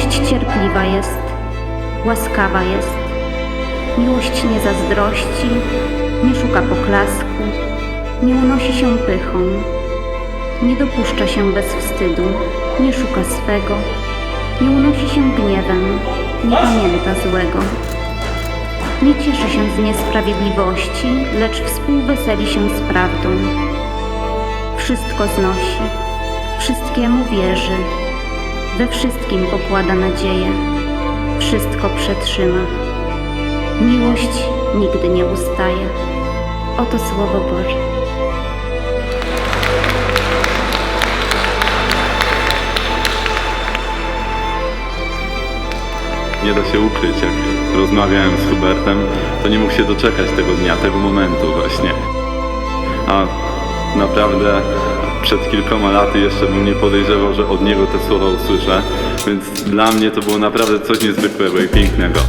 sprawiedliwa jest, łaskawa jest. Miłość nie zazdrości, nie szuka poklasku, nie unosi się pychą, nie dopuszcza się bez wstydu, nie szuka swego, nie unosi się gniewem, nie pamięta złego. Nie cieszy się z niesprawiedliwości, lecz współweseli się z prawdą. Wszystko znosi, wszystkiemu wierzy, we wszystkim pokłada nadzieję, wszystko przetrzyma. Miłość nigdy nie ustaje. Oto Słowo Boże. Nie da się ukryć, jak rozmawiałem z Hubertem, to nie mógł się doczekać tego dnia, tego momentu właśnie. A naprawdę przed kilkoma laty jeszcze bym nie podejrzewał, że od niego te słowa usłyszę, więc dla mnie to było naprawdę coś niezwykłego i pięknego.